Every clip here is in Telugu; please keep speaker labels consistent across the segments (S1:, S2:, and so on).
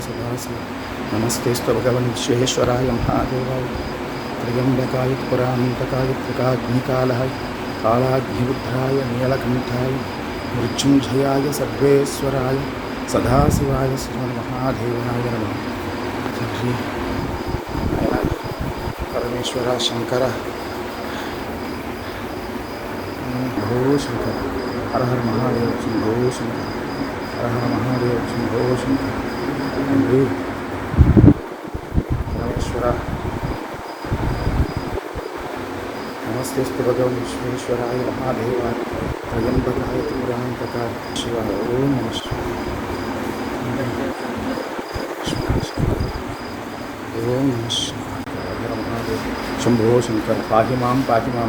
S1: सदाशिव विश्वेश्वराय महादेवाय। त्र्यम्बकाय पुरान्तकाय त्रिकाग्निकालः कालाग्निरुद्राय नीलकंठाय मृत्युंजयाय सर्वेश्वराय। सदाशिवाय श्रीमन्महादेवाय नम। परमेश्वर शंकर। शंकर। हर हर महादेव सिंह शंकर। हर हर महादेव शंभो शंकर। नमस्ते महादेवाय तथा ओम ओम शंभो शंकर पाहि माँ पाहि माँ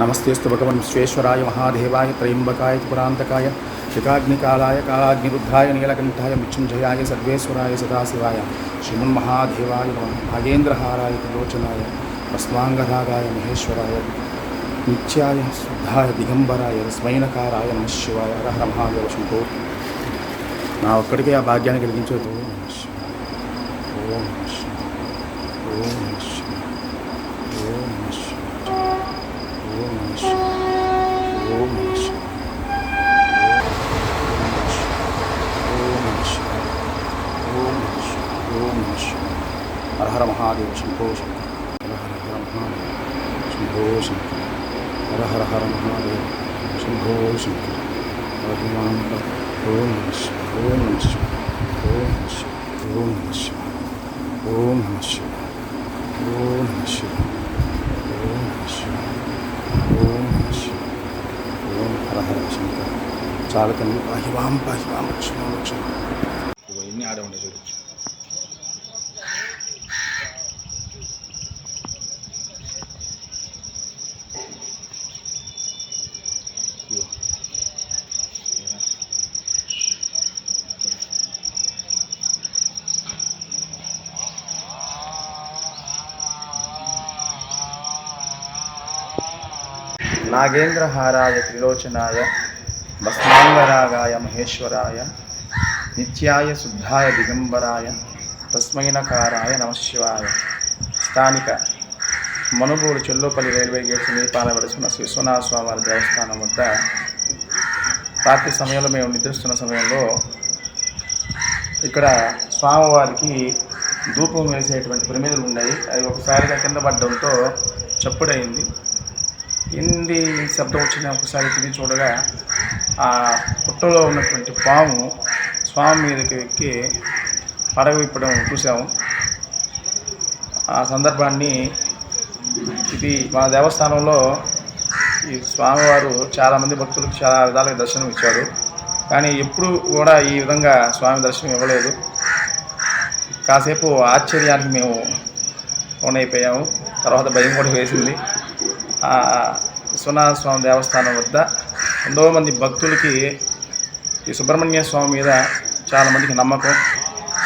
S1: नमस्तेस्तु भगवान् विश्वेश्वराय महादेवाय त्रयंबकाय पुरांतकाय త్రికాగ్నికాలాయ శిఖాగ్నికాలాయ కాలాగ్నిరుద్ధాయ నీలకంఠాయ మృత్యుంజయాయ సర్వేశ్వరాయ సదాశివాయ శ్రీమన్మహాదేవాయ నమ నాగేంద్రహారాయ త్రిలోచనాయ భస్మాంగరాగాయ మహేశ్వరాయ నిత్యాయ శుద్ధాయ దిగంబరాయ స్మైనకారాయ నమ శివాయ హర మహాదేవ శంభో. నా ఒక్కడికే ఆ భాగ్యాన్ని కలిగించదు. ఓం ఓం నమః శివాయ. ఓం నమః శివాయ. ఓం నమః శివాయ. ఓం నమః శివాయ. ఓం నమః శివాయ. ఓం నమః శివాయ. ఓం నమః శివాయ. ఓం నమః శివాయ. హర హర మహాదేవ శంభో శంకర హర హర హర మహాదేవ శంభో శంకర హర హర హర మహాదేవ శంభో శంకర హరిమాం ఓం నమః శివాయ. ఓం నమః శివాయ. ఓం నమః శివాయ. ఓం నమః శివాయ. ఓం నమః శివాయ. ఓం నమః శివాయ. ఓం నమః శివాయ. ఓం నమః శివాయ. ఓం హర హర శంకర నాగేంద్రహారాయ త్రిలోచనాయ భస్మాంగరాగాయ మహేశ్వరాయ నిత్యాయ శుద్ధాయ దిగంబరాయ తస్మైనకారాయ నమశివాయ స్థానిక మనుగోడు చెల్లోపల్లి రైల్వే గేట్ సమీపాన వెలుసున్న శ్రీ విశ్వనాథ స్వామివారి దేవస్థానం వద్ద రాత్రి సమయంలో మేము నిద్రిస్తున్న సమయంలో ఇక్కడ స్వామివారికి ధూపం వేసేటువంటి ప్రమిదలు ఉన్నాయి. అవి ఒకసారిగా కింద పడడంతో చప్పుడైంది ఎన్ని శబ్దం వచ్చినా ఒకసారి తిరిగి చూడగా ఆ పుట్టలో ఉన్నటువంటి పాము స్వామి మీదకి ఎక్కి పడవ విప్పడం చూసాము ఆ సందర్భాన్ని ఇది మా దేవస్థానంలో ఈ స్వామివారు చాలామంది భక్తులకు చాలా విధాలుగా దర్శనం ఇచ్చారు. కానీ ఎప్పుడు కూడా ఈ విధంగా స్వామి దర్శనం ఇవ్వలేదు. కాసేపు ఆశ్చర్యానికి మేము లోనైపోయాము. తర్వాత భయం కూడా వేసింది. విశ్వనాథ స్వామి దేవస్థానం వద్ద ఎంతో మంది భక్తులకి ఈ సుబ్రహ్మణ్య స్వామి మీద చాలామందికి నమ్మకం.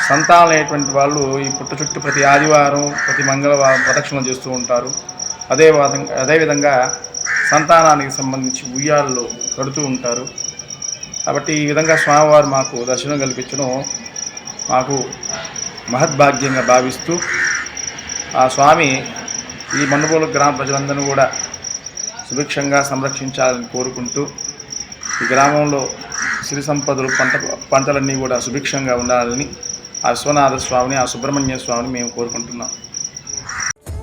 S1: సంతానం అనేటువంటి వాళ్ళు ఈ పుట్ట చుట్టూ ప్రతి ఆదివారం ప్రతి మంగళవారం ప్రదక్షిణ చేస్తూ ఉంటారు. అదే విధంగా అదేవిధంగా సంతానానికి సంబంధించి ఉయ్యాళ్ళు కడుతూ ఉంటారు. కాబట్టి ఈ విధంగా స్వామివారు మాకు దర్శనం కల్పించడం మాకు మహద్భాగ్యంగా భావిస్తూ ఆ స్వామి ఈ మండపూల గ్రామ ప్రజలందరూ కూడా సుభిక్షంగా సంరక్షించాలని కోరుకుంటూ ఈ గ్రామంలో సిరి సంపదలు పంట పంటలన్నీ కూడా సుభిక్షంగా ఉండాలని ఆ విశ్వనాథ స్వామిని ఆ సుబ్రహ్మణ్య స్వామిని మేము కోరుకుంటున్నాం.